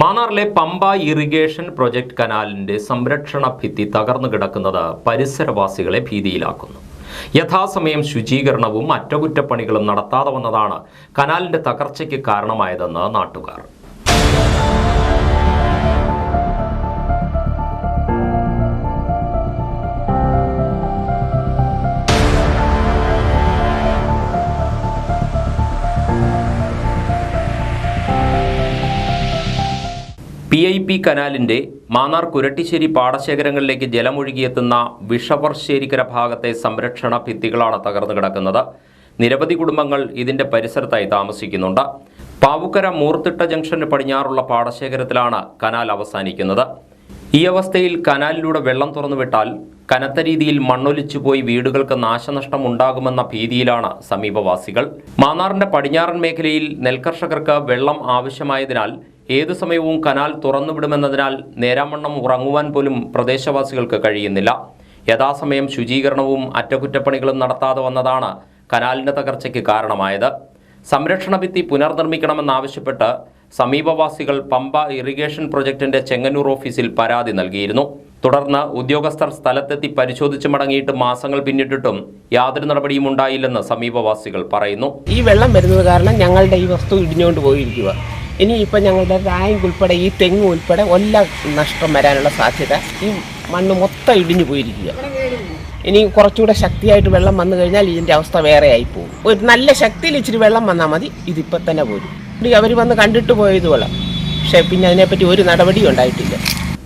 മാന്നാറിലെ Pamba irrigation project കനാലിന്റെ സംരക്ഷണ ഭിത്തി തകർന്നു കിടക്കുന്നത് പരിസരവാസികളെ ഭീതിയിലാക്കുന്നു. യഥാസമയം ശുചീകരണവും അറ്റകുറ്റപ്പണികളും നടത്താതെ വന്നതാണ് കനാലിന്റെ തകർച്ചയ്ക്ക് കാരണമായതെന്ന് നാട്ടുകാർ. പി ഐ പി കനാലിന്റെ മാന്നാർ കുരട്ടിശ്ശേരി പാടശേഖരങ്ങളിലേക്ക് ജലമൊഴുകിയെത്തുന്ന വിഷവർശ്ശേരിക്കര ഭാഗത്തെ സംരക്ഷണ ഭിത്തികളാണ് തകർന്നു കിടക്കുന്നത്. നിരവധി കുടുംബങ്ങൾ ഇതിന്റെ പരിസരത്തായി താമസിക്കുന്നുണ്ട്. പാവുക്കര മൂർത്തിട്ട ജംഗ്ഷന് പടിഞ്ഞാറുള്ള പാടശേഖരത്തിലാണ് കനാൽ അവസാനിക്കുന്നത്. ഈ അവസ്ഥയിൽ കനാലിലൂടെ വെള്ളം തുറന്നുവിട്ടാൽ കനത്ത രീതിയിൽ മണ്ണൊലിച്ചു പോയി വീടുകൾക്ക് നാശനഷ്ടം ഉണ്ടാകുമെന്ന ഭീതിയിലാണ് സമീപവാസികൾ. മാന്നാറിന്റെ പടിഞ്ഞാറൻ മേഖലയിൽ നെൽകർഷകർക്ക് വെള്ളം ആവശ്യമായതിനാൽ ഏതു സമയവും കനാൽ തുറന്നുവിടുമെന്നതിനാൽ നേരാമണ്ണം ഉറങ്ങുവാൻ പോലും പ്രദേശവാസികൾക്ക് കഴിയുന്നില്ല. യഥാസമയം ശുചീകരണവും അറ്റകുറ്റപ്പണികളും നടത്താതെ വന്നതാണ് കനാലിന്റെ തകർച്ചയ്ക്ക് കാരണമായത്. സംരക്ഷണ ഭിത്തി പുനർനിർമ്മിക്കണമെന്നാവശ്യപ്പെട്ട് സമീപവാസികൾ പമ്പ ഇറിഗേഷൻ പ്രൊജക്ടിന്റെ ചെങ്ങന്നൂർ ഓഫീസിൽ പരാതി നൽകിയിരുന്നു. തുടർന്ന് ഉദ്യോഗസ്ഥർ സ്ഥലത്തെത്തി പരിശോധിച്ച് മടങ്ങിയിട്ട് മാസങ്ങൾ പിന്നിട്ടിട്ടും യാതൊരു നടപടിയും ഉണ്ടായില്ലെന്ന് സമീപവാസികൾ പറയുന്നു. ഈ വെള്ളം വരുന്നത് കാരണം ഞങ്ങളുടെ ഈ വസ്തു ഇടിഞ്ഞുകൊണ്ട് പോയിരിക്കുക ഇനി ഇപ്പം ഞങ്ങളുടെ റാങ്ക് ഉൾപ്പെടെ ഈ തെങ്ങ് ഉൾപ്പെടെ എല്ലാം നഷ്ടം വരാനുള്ള സാധ്യത. ഈ മണ്ണ് മൊത്തം ഇടിഞ്ഞു പോയിരിക്കുക. ഇനി കുറച്ചുകൂടെ ശക്തിയായിട്ട് വെള്ളം വന്നു കഴിഞ്ഞാൽ ഇതിന്റെ അവസ്ഥ വേറെ ആയി പോകും ഒരു നല്ല ശക്തിയിൽ ഇച്ചിരി വെള്ളം വന്നാൽ മതി. ഇതിപ്പോൾ തന്നെ പോരും. അവർ വന്ന് കണ്ടിട്ട് പോയത് വെള്ളം പക്ഷേ പിന്നെ അതിനെപ്പറ്റി ഒരു നടപടിയും ഉണ്ടായിട്ടില്ല.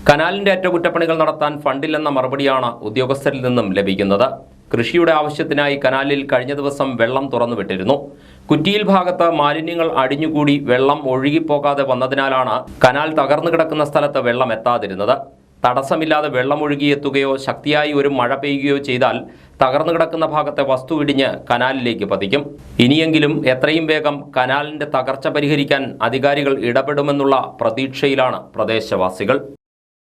കനാലിന്റെ അറ്റകുറ്റപ്പണികൾ നടത്താൻ ഫണ്ടില്ലെന്ന മറുപടിയാണ് ഉദ്യോഗസ്ഥരിൽ നിന്നും ലഭിക്കുന്നത്. കൃഷിയുടെ ആവശ്യത്തിനായി കനാലിൽ കഴിഞ്ഞ ദിവസം വെള്ളം തുറന്നുവിട്ടിരുന്നു. കുറ്റിയിൽ ഭാഗത്ത് മാലിന്യങ്ങൾ അടിഞ്ഞുകൂടി വെള്ളം ഒഴുകിപ്പോകാതെ വന്നതിനാലാണ് കനാൽ തകർന്നു കിടക്കുന്ന സ്ഥലത്ത് വെള്ളം എത്താതിരുന്നത്. തടസ്സമില്ലാതെ വെള്ളം ഒഴുകിയെത്തുകയോ ശക്തിയായി ഒരു മഴ പെയ്യുകയോ ചെയ്താൽ തകർന്നു കിടക്കുന്ന ഭാഗത്തെ വസ്തു ഇടിഞ്ഞ് കനാലിലേക്ക് പതിക്കും. ഇനിയെങ്കിലും എത്രയും വേഗം കനാലിന്റെ തകർച്ച പരിഹരിക്കാൻ അധികാരികൾ ഇടപെടുമെന്നുള്ള പ്രതീക്ഷയിലാണ് പ്രദേശവാസികൾ.